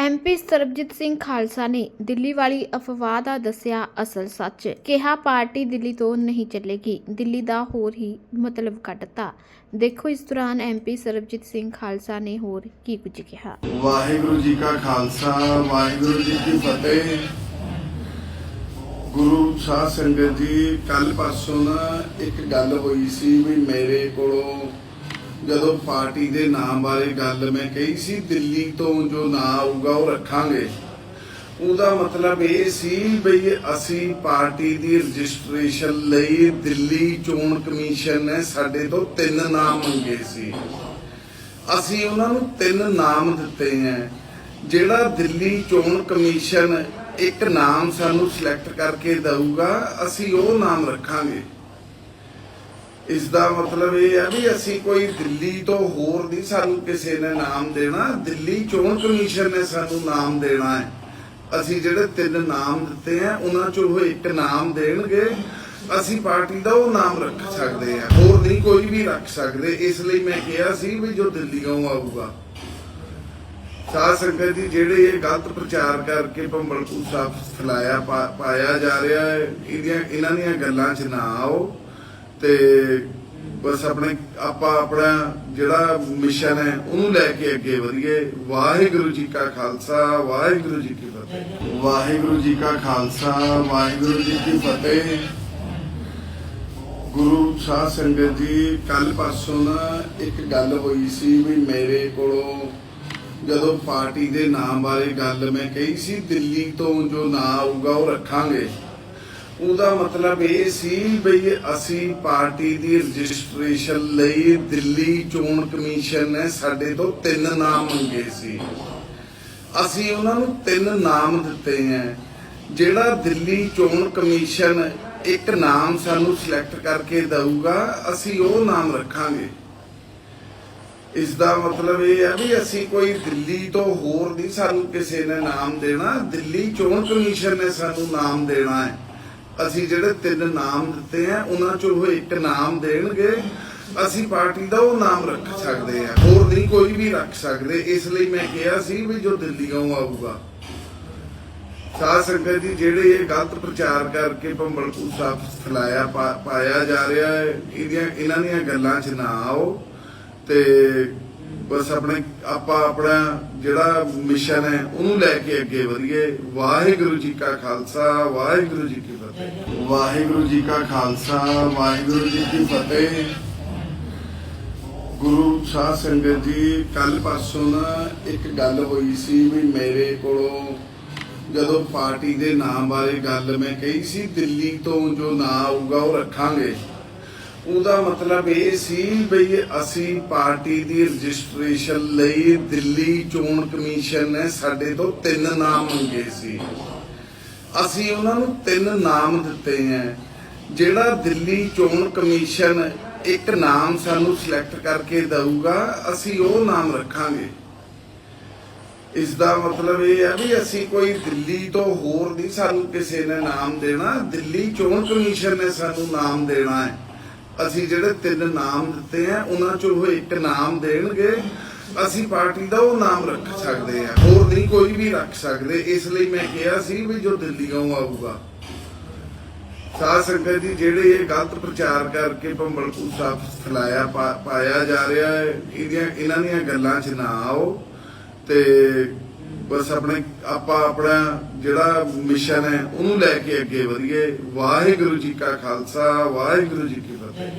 MP Sarabjit Singh Khalsa ਨੇ ਦਿੱਲੀ ਵਾਲੀ ਅਫਵਾਹ ਦਾ ਦੱਸਿਆ ਅਸਲ ਸੱਚ। ਕਿਹਾ ਪਾਰਟੀ ਦਿੱਲੀ ਤੋਂ ਨਹੀਂ ਚੱਲੇਗੀ, ਦਿੱਲੀ ਦਾ ਹੋਰ ਹੀ ਮਤਲਬ ਕੱਢਤਾ ਦੇਖੋ ਇਸ ਦੌਰਾਨ ਐਮਪੀ ਸਰਬਜੀਤ ਸਿੰਘ ਖਾਲਸਾ ਨੇ ਹੋਰ ਕੀ ਕੁਝ ਕਿਹਾ। ਵਾਹਿਗੁਰੂ ਜੀ ਕਾ ਖਾਲਸਾ, ਵਾਹਿਗੁਰੂ ਜੀ ਕੀ ਫਤਿਹ। ਗੁਰੂ ਸਾਧ ਸੰਗਤ ਜੀ ਕੱਲ ਪਰਸੋਂ ਨਾ ਇੱਕ ਗੱਲ ਹੋਈ ਸੀ ਵੀ ਮੇਰੇ ਕੋਲੋਂ ਜਦੋਂ ਪਾਰਟੀ ਦੇ ਨਾਮ ਬਾਰੇ ਗੱਲ ਮੈਂ ਕਹੀ ਸੀ, ਦਿੱਲੀ ਤੋਂ ਜੋ ਨਾਂ ਆਊਗਾ ਉਹ ਰੱਖਾਂਗੇ। ਉਹਦਾ ਮਤਲਬ ਇਹ ਸੀ ਬਈ ਅਸੀਂ ਪਾਰਟੀ ਦੀ ਰਜਿਸਟ੍ਰੇਸ਼ਨ ਲਈ ਦਿੱਲੀ ਚੋਣ ਕਮਿਸ਼ਨ ਨੇ ਸਾਡੇ ਤੋਂ ਤਿੰਨ ਨਾਮ ਮੰਗੇ ਸੀ। ਅਸੀਂ ਉਹਨਾਂ ਨੂੰ ਤਿੰਨ ਨਾਮ ਦਿੱਤੇ ਹੈ ਜਿਹੜਾ ਦਿੱਲੀ ਚੋਣ ਕਮਿਸ਼ਨ ਇੱਕ ਨਾਮ ਸਾਨੂੰ ਸਿਲੈਕਟ ਕਰਕੇ ਦਊਗਾ, ਅਸੀਂ ਉਹ ਨਾਮ ਰੱਖਾਂਗੇ। ਇਸ ਦਾ ਮਤਲਬ ਇਹ ਹੈ ਵੀ ਅਸੀਂ ਕੋਈ ਦਿੱਲੀ ਤੋਂ ਹੋਰ ਨਹੀਂ ਸਾਨੂੰ ਕਿਸੇ ਨੇ ਨਾਮ ਦੇਣਾ। ਦਿੱਲੀ ਚੋਣ ਕਮਿਸ਼ਨ ਨੇ ਸਾਨੂੰ ਨਾਮ ਦੇਣਾ ਹੈ। ਅਸੀਂ ਜਿਹੜੇ ਤਿੰਨ ਨਾਮ ਦਿੱਤੇ ਆ ਉਹਨਾਂ ਚੋਂ ਉਹ ਇੱਕ ਨਾਮ ਦੇਣਗੇ। ਅਸੀਂ ਪਾਰਟੀ ਦਾ ਉਹ ਨਾਮ ਰੱਖ ਸਕਦੇ ਆ ਹੋਰ ਨਹੀਂ ਕੋਈ ਵੀ ਰੱਖ ਸਕਦੇ। ਇਸ ਲਈ ਮੈਂ ਕਿਹਾ ਸੀ ਵੀ ਜੋ ਦਿੱਲੀੋਂ ਆਊਗਾ। ਸਾਧ ਸੰਗਤ ਜੀ, ਜਿਹੜੇ ਇਹ ਗਲਤ ਪ੍ਰਚਾਰ ਕਰਕੇ ਭੰਬਲਪੂਰ ਸਾਹਿਬ ਫੈਲਾਇਆ ਪਾਇਆ ਜਾ ਰਿਹਾ ਹੈ, ਇਹਦੀਆਂ, ਇਹਨਾਂ ਦੀਆਂ ਗੱਲਾਂ 'ਚ ਨਾ ਆਓ। ਤੇ ਬਸ ਆਪਣੇ, ਆਪਾਂ ਆਪਣਾ ਜਿਹੜਾ ਮਿਸ਼ਨ ਹੈ, ਉਹਨੂੰ ਲੈ ਕੇ ਅੱਗੇ ਵਧੀਏ। ਵਾਹਿਗੁਰੂ ਜੀ ਕਾ ਖਾਲਸਾ, ਵਾਹਿਗੁਰੂ ਜੀ ਕੀ ਫਤਿਹ। ਵਾਹਿਗੁਰੂ ਜੀ ਕਾ ਖਾਲਸਾ, ਵਾਹਿਗੁਰੂ ਜੀ ਕੀ ਫਤਿਹ। ਗੁਰੂ ਸਾਹਿਬ ਸੰਗਤ ਜੀ, ਕੱਲ ਪਰਸੋਂ ਨਾ ਇੱਕ ਗੱਲ ਹੋਈ ਸੀ ਵੀ ਮੇਰੇ ਕੋਲੋਂ ਜਦੋਂ ਪਾਰਟੀ ਦੇ ਨਾਮ ਬਾਰੇ ਗੱਲ ਮੈਂ ਕਹੀ ਸੀ, ਦਿੱਲੀ ਤੋਂ ਜੋ ਨਾਂ ਆਊਗਾ ਉਹ ਰੱਖਾਂਗੇ। ਉਹਦਾ ਮਤਲਬ ਇਹ ਸੀ ਬਈ ਅਸੀਂ ਪਾਰਟੀ ਦੀ ਰਜਿਸਟ੍ਰੇਸ਼ਨ ਲਈ ਦਿੱਲੀ ਚੋਣ ਕਮਿਸ਼ਨ ਨੇ ਸਾਡੇ ਤੋਂ ਤਿੰਨ ਨਾਮ ਮੰਗੇ ਸੀ। ਅਸੀਂ ਉਹਨਾਂ ਨੂੰ ਤਿੰਨ ਨਾਮ ਦਿੱਤੇ ਹੈ ਜਿਹੜਾ ਦਿੱਲੀ ਚੋਣ ਕਮਿਸ਼ਨ ਇੱਕ ਨਾਮ ਸਾਨੂੰ ਸਿਲੈਕਟ ਕਰਕੇ ਦਊਗਾ, ਅਸੀਂ ਉਹ ਨਾਮ ਰੱਖਾਂਗੇ। ਇਸ ਦਾ ਮਤਲਬ ਇਹ ਹੈ ਵੀ ਅਸੀਂ ਕੋਈ ਦਿੱਲੀ ਤੋਂ ਹੋਰ ਨਹੀਂ ਸਾਨੂੰ ਕਿਸੇ ਨੇ ਨਾਮ ਦੇਣਾ। ਦਿੱਲੀ ਚੋਣ ਕਮਿਸ਼ਨ ਨੇ ਸਾਨੂੰ ਨਾਮ ਦੇਣਾ ਹੈ ਅਸੀਂ ਜਿਹੜੇ ਤਿੰਨ ਨਾਮ ਦਿੱਤੇ ਆ, ਉਹਨਾਂ ਚੋਂ ਉਹ ਇੱਕ ਨਾਮ ਦੇਣਗੇ। ਅਸੀਂ ਪਾਰਟੀ ਦਾ ਉਹ ਨਾਮ ਰੱਖ ਸਕਦੇ ਆ। ਹੋਰ ਨਹੀਂ ਕੋਈ ਵੀ ਰੱਖ ਸਕਦੇ। ਇਸ ਲਈ ਮੈਂ ਕਿਹਾ ਸੀ ਵੀ ਜੋ ਦਿੱਲੀੋਂ ਆਊਗਾ, ਸਾਧ ਸੰਗਤ ਜੀ, ਜਿਹੜੇ ਇਹ ਗਲਤ ਪ੍ਰਚਾਰ ਕਰਕੇ ਭੰਬਲਪੂਰ ਸਾਹਿਬ ਫੈਲਾਇਆ ਪਾਇਆ ਜਾ ਰਿਹਾ ਹੈ, ਇਹਦੀਆਂ, ਇਹਨਾਂ ਦੀਆਂ ਗੱਲਾਂ 'ਚ ਨਾ ਆਓ ਤੇ ਬਸ ਆਪਣੇ ਆਪਾਂ ਆਪਣਾ ਜਿਹੜਾ ਮਿਸ਼ਨ ਹੈ, ਉਹਨੂੰ ਲੈ ਕੇ ਅੱਗੇ ਵਧੀਏ। ਵਾਹਿਗੁਰੂ ਜੀ ਕਾ ਖਾਲਸਾ, ਵਾਹਿਗੁਰੂ ਜੀ ਕੀ ਫਤਿਹ। ਵਾਹਿਗੁਰੂ ਜੀ ਕਾ ਖਾਲਸਾ, ਵਾਹਿਗੁਰੂ ਜੀ ਕੀ ਫਤਿਹ। ਗੁਰੂ ਸਾਧ ਸੰਗਤ ਜੀ ਕੱਲ ਪਰਸੋਂ ਨਾ ਇੱਕ ਗੱਲ ਹੋਈ ਸੀ ਵੀ ਮੇਰੇ ਕੋਲੋਂ ਜਦੋਂ ਪਾਰਟੀ ਦੇ ਨਾਮ ਬਾਰੇ ਗੱਲ ਮੈਂ ਕਹੀ ਸੀ, ਦਿੱਲੀ ਤੋਂ ਜੋ ਨਾਂ ਆਊਗਾ ਉਹ ਰੱਖਾਂਗੇ। ਉਹਦਾ ਮਤਲਬ ਇਹ ਸੀ ਬਈ ਅਸੀਂ ਪਾਰਟੀ ਦੀ ਰਜਿਸਟ੍ਰੇਸ਼ਨ ਲਈ ਦਿੱਲੀ ਚੋਣ ਕਮਿਸ਼ਨ ਨੇ ਸਾਡੇ ਤੋਂ ਤਿੰਨ ਨਾਮ ਮੰਗੇ ਸੀ। ਅਸੀਂ ਉਹਨਾਂ ਨੂੰ ਤਿੰਨ ਨਾਮ ਦਿੱਤੇ ਹੈ ਜਿਹੜਾ ਦਿੱਲੀ ਚੋਣ ਕਮਿਸ਼ਨ ਇੱਕ ਨਾਮ ਸਾਨੂੰ ਸਿਲੈਕਟ ਕਰਕੇ ਦਊਗਾ, ਅਸੀਂ ਉਹ ਨਾਮ ਰੱਖਾਂਗੇ। ਇਸ ਦਾ ਮਤਲਬ ਇਹ ਹੈ ਵੀ ਅਸੀਂ ਕੋਈ ਦਿੱਲੀ ਤੋਂ ਹੋਰ ਨਹੀਂ ਸਾਨੂੰ ਕਿਸੇ ਨੇ ਨਾਮ ਦੇਣਾ। ਦਿੱਲੀ ਚੋਣ ਕਮਿਸ਼ਨ ਨੇ ਸਾਨੂੰ ਨਾਮ ਦੇਣਾ ਹੈ ਅਸੀਂ ਜਿਹੜੇ ਤਿੰਨ ਨਾਮ ਦਿੱਤੇ ਆ, ਉਹਨਾਂ ਚੋਂ ਉਹ ਇੱਕ ਨਾਮ ਦੇਣਗੇ, ਅਸੀਂ ਪਾਰਟੀ ਦਾ ਉਹ ਨਾਮ ਰੱਖ ਸਕਦੇ ਆ। ਹੋਰ ਨਹੀਂ ਕੋਈ ਵੀ ਰੱਖ ਸਕਦੇ। ਇਸ ਲਈ ਮੈਂ ਕਿਹਾ ਸੀ ਵੀ ਜੋ ਦਿੱਲੀੋਂ ਆਊਗਾ, ਸਾਧ ਸੰਗਤ ਜੀ, ਜਿਹੜੇ ਇਹ ਗਲਤ ਪ੍ਰਚਾਰ ਕਰਕੇ ਭੰਬਲਪੂਰ ਸਾਹਿਬ ਫੈਲਾਇਆ ਪਾਇਆ ਜਾ ਰਿਹਾ ਹੈ, ਇਹਦੀਆਂ, ਇਹਨਾਂ ਦੀਆਂ ਗੱਲਾਂ 'ਚ ਨਾ ਆਓ ਤੇ ਬਸ ਆਪਣੇ ਆਪਾਂ ਆਪਣਾ ਜਿਹੜਾ ਮਿਸ਼ਨ ਹੈ, ਉਹਨੂੰ ਲੈ ਕੇ ਅੱਗੇ ਵਧੀਏ। ਵਾਹਿਗੁਰੂ ਜੀ ਕਾ ਖਾਲਸਾ, ਵਾਹਿਗੁਰੂ ਜੀ ਕੀ ਫਤਿਹ।